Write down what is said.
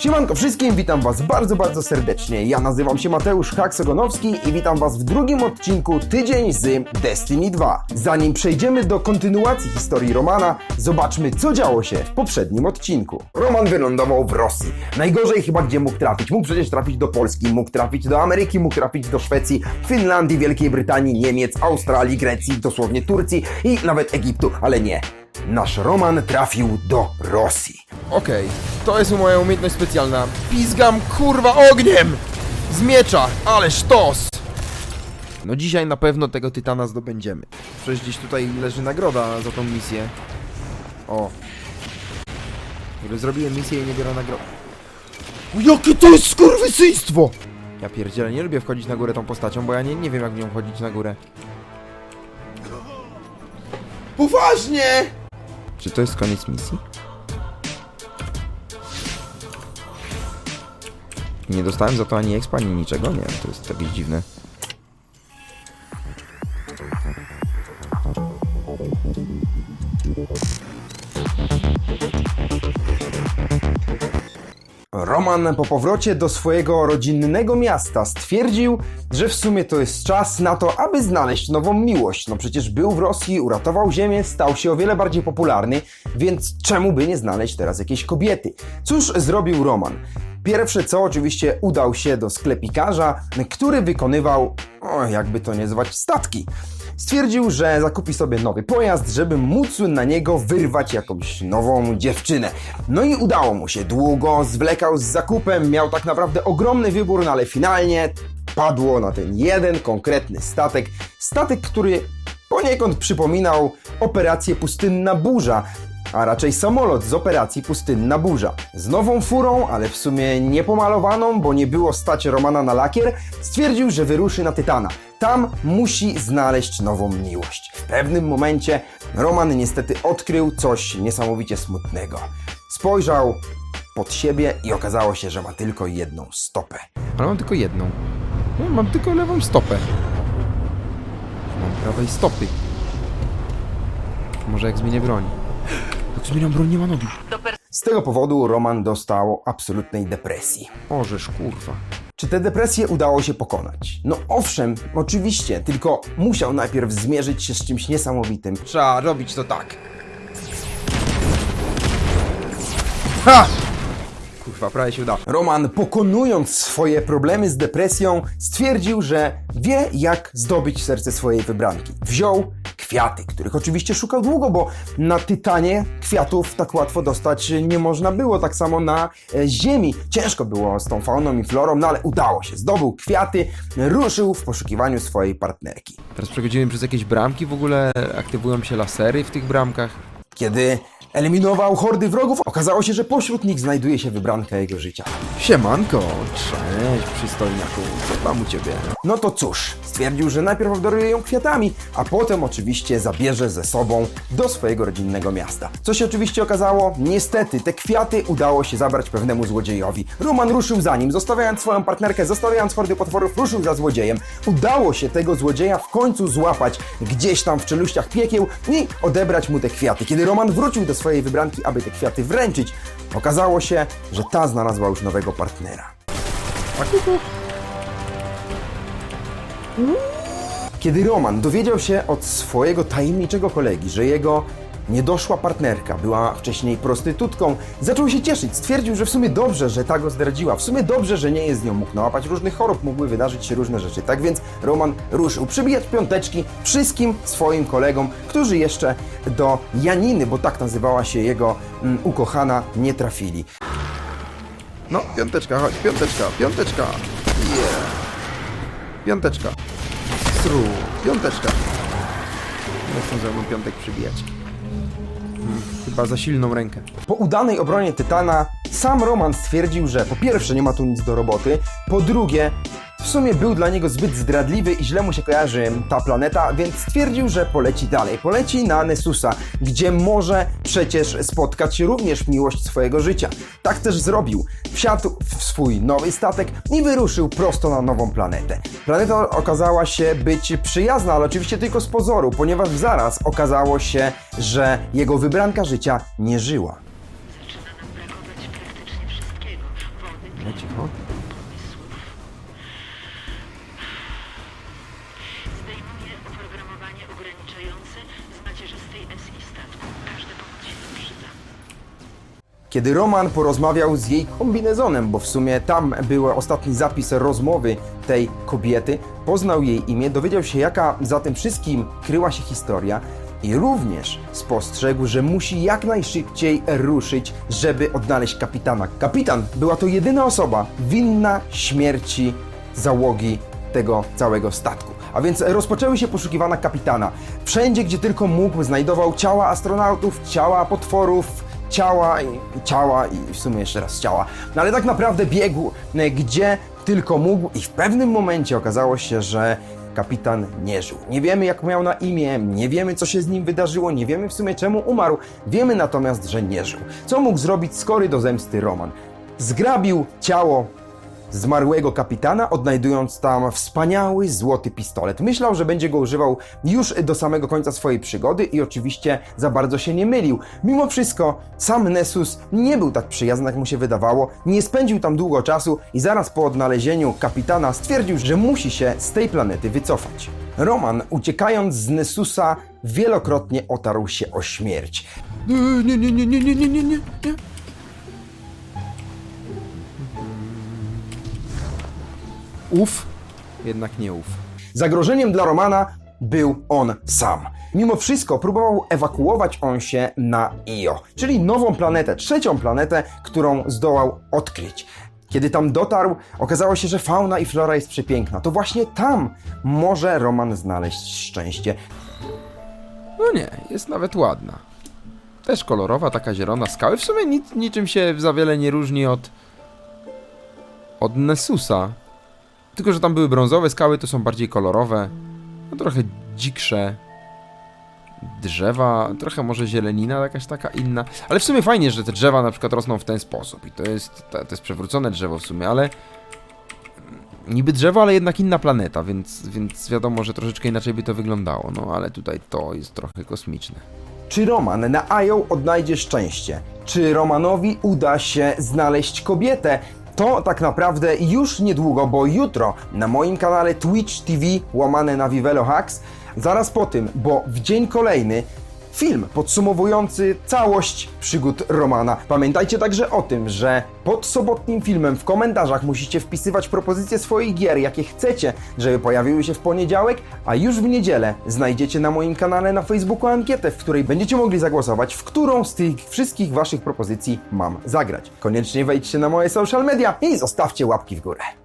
Siemanko wszystkim, witam was bardzo, bardzo serdecznie. Ja nazywam się Mateusz Haksogonowski i witam was w drugim odcinku Tydzień z Destiny 2. Zanim przejdziemy do kontynuacji historii Romana, zobaczmy co działo się w poprzednim odcinku. Roman wylądował w Rosji. Najgorzej chyba gdzie mógł trafić. Mógł przecież trafić do Polski, mógł trafić do Ameryki, mógł trafić do Szwecji, Finlandii, Wielkiej Brytanii, Niemiec, Australii, Grecji, dosłownie Turcji i nawet Egiptu, ale nie. Nasz Roman trafił do Rosji. Okej, to jest moja umiejętność specjalna. Pizgam kurwa ogniem! Z miecza, ale sztos! No dzisiaj na pewno tego tytana zdobędziemy. Przecież gdzieś tutaj leży nagroda za tą misję. O. Zrobiłem misję i nie biorę nagrody. Jakie to jest skurwysyństwo! Ja pierdzielę, nie lubię wchodzić na górę tą postacią, bo ja nie, nie wiem jak w nią chodzić na górę. Poważnie! Czy to jest koniec misji? Nie dostałem za to ani expa, ani niczego? Nie, to jest jakieś dziwne. Roman po powrocie do swojego rodzinnego miasta stwierdził, że w sumie to jest czas na to, aby znaleźć nową miłość. No przecież był w Rosji, uratował ziemię, stał się o wiele bardziej popularny, więc czemu by nie znaleźć teraz jakiejś kobiety? Cóż zrobił Roman? Pierwsze co, oczywiście udał się do sklepikarza, który wykonywał, o, jakby to nie zwać, statki. Stwierdził, że zakupi sobie nowy pojazd, żeby móc na niego wyrwać jakąś nową dziewczynę. No i udało mu się. Długo zwlekał z zakupem, miał tak naprawdę ogromny wybór, no ale finalnie padło na ten jeden konkretny statek. Statek, który poniekąd przypominał operację Pustynna Burza, a raczej samolot z operacji Pustynna Burza. Z nową furą, ale w sumie niepomalowaną, bo nie było stać Romana na lakier, stwierdził, że wyruszy na Tytana. Tam musi znaleźć nową miłość. W pewnym momencie Roman niestety odkrył coś niesamowicie smutnego. Spojrzał pod siebie i okazało się, że ma tylko jedną stopę. Ale mam tylko jedną. No, mam tylko lewą stopę. Mam prawej stopy. Może jak zmienię broń. Jak zmieniam broń, nie ma nogi. Z tego powodu Roman dostał absolutnej depresji. Orzesz, kurwa. Czy tę depresję udało się pokonać? No owszem, oczywiście, tylko musiał najpierw zmierzyć się z czymś niesamowitym. Trzeba robić to tak. Ha! Kurwa, prawie się uda. Roman, pokonując swoje problemy z depresją, stwierdził, że wie, jak zdobyć serce swojej wybranki. Wziął kwiaty, których oczywiście szukał długo, bo na Tytanie kwiatów tak łatwo dostać nie można było. Tak samo na e, Ziemi ciężko było z tą fauną i florą, no ale udało się. Zdobył kwiaty, ruszył w poszukiwaniu swojej partnerki. Teraz przechodzimy przez jakieś bramki, w ogóle aktywują się lasery w tych bramkach. Kiedy eliminował hordy wrogów, okazało się, że pośród nich znajduje się wybranka jego życia. Siemanko, cześć przystojniaku, co tam u ciebie? No to cóż, stwierdził, że najpierw obdaruje ją kwiatami, a potem oczywiście zabierze ze sobą do swojego rodzinnego miasta. Co się oczywiście okazało? Niestety, te kwiaty udało się zabrać pewnemu złodziejowi. Roman ruszył za nim, zostawiając swoją partnerkę, zostawiając hordy potworów, ruszył za złodziejem. Udało się tego złodzieja w końcu złapać gdzieś tam w czeluściach piekieł i odebrać mu te kwiaty. Kiedy Roman wrócił do swojej wybranki, aby te kwiaty wręczyć, okazało się, że ta znalazła już nowego partnera. Kiedy Roman dowiedział się od swojego tajemniczego kolegi, że jego niedoszła partnerka była wcześniej prostytutką, zaczął się cieszyć. Stwierdził, że w sumie dobrze, że ta go zdradziła. W sumie dobrze, że nie jest z nią. Mógł nałapać różnych chorób, mogły wydarzyć się różne rzeczy. Tak więc Roman ruszył przybijać piąteczki wszystkim swoim kolegom, którzy jeszcze do Janiny, bo tak nazywała się jego mm, ukochana, nie trafili. No, piąteczka, chodź, piąteczka, piąteczka. Yeah. Piąteczka. Sru, piąteczka. Nie chcę ze mną piątek przybijać. Chyba za silną rękę. Po udanej obronie Tytana sam Roman stwierdził, że po pierwsze nie ma tu nic do roboty, po drugie w sumie był dla niego zbyt zdradliwy i źle mu się kojarzy ta planeta, więc stwierdził, że poleci dalej. Poleci na Nessusa, gdzie może przecież spotkać również miłość swojego życia. Tak też zrobił. Wsiadł w swój nowy statek i wyruszył prosto na nową planetę. Planeta okazała się być przyjazna, ale oczywiście tylko z pozoru, ponieważ zaraz okazało się, że jego wybranka życia nie żyła. Kiedy Roman porozmawiał z jej kombinezonem, bo w sumie tam był ostatni zapis rozmowy tej kobiety, poznał jej imię, dowiedział się jaka za tym wszystkim kryła się historia i również spostrzegł, że musi jak najszybciej ruszyć, żeby odnaleźć kapitana. Kapitan była to jedyna osoba winna śmierci załogi tego całego statku. A więc rozpoczęły się poszukiwania kapitana. Wszędzie, gdzie tylko mógł, znajdował ciała astronautów, ciała potworów, ciała i ciała i w sumie jeszcze raz ciała. No ale tak naprawdę biegł e, gdzie tylko mógł i w pewnym momencie okazało się, że kapitan nie żył. Nie wiemy jak miał na imię, nie wiemy co się z nim wydarzyło, nie wiemy w sumie czemu umarł. Wiemy natomiast, że nie żył. Co mógł zrobić skory do zemsty Roman? Zgrabił ciało zmarłego kapitana, odnajdując tam wspaniały złoty pistolet. Myślał, że będzie go używał już do samego końca swojej przygody i oczywiście za bardzo się nie mylił. Mimo wszystko, sam Nessus nie był tak przyjazny, jak mu się wydawało, nie spędził tam długo czasu i zaraz po odnalezieniu kapitana stwierdził, że musi się z tej planety wycofać. Roman, uciekając z Nessusa, wielokrotnie otarł się o śmierć. Nie, nie, nie, nie, nie, nie, nie, nie. Uf, jednak nie uf. Zagrożeniem dla Romana był on sam. Mimo wszystko próbował ewakuować on się na Io, czyli nową planetę, trzecią planetę, którą zdołał odkryć. Kiedy tam dotarł, okazało się, że fauna i flora jest przepiękna. To właśnie tam może Roman znaleźć szczęście. No nie, jest nawet ładna. Też kolorowa, taka zielona skały. W sumie nic, niczym się za wiele nie różni od... od Nessusa. Tylko, że tam były brązowe skały, to są bardziej kolorowe. No trochę dziksze. Drzewa, trochę może zielenina jakaś taka inna. Ale w sumie fajnie, że te drzewa na przykład rosną w ten sposób. I to jest, to, jest przewrócone drzewo w sumie, ale... Niby drzewo, ale jednak inna planeta, więc, więc wiadomo, że troszeczkę inaczej by to wyglądało. No ale tutaj to jest trochę kosmiczne. Czy Roman na Io odnajdzie szczęście? Czy Romanowi uda się znaleźć kobietę? To tak naprawdę już niedługo, bo jutro na moim kanale Twitch TV łamane na Vivelo Hacks, zaraz po tym, bo w dzień kolejny film podsumowujący całość przygód Romana. Pamiętajcie także o tym, że pod sobotnim filmem w komentarzach musicie wpisywać propozycje swoich gier, jakie chcecie, żeby pojawiły się w poniedziałek, a już w niedzielę znajdziecie na moim kanale na Facebooku ankietę, w której będziecie mogli zagłosować, w którą z tych wszystkich waszych propozycji mam zagrać. Koniecznie wejdźcie na moje social media i zostawcie łapki w górę.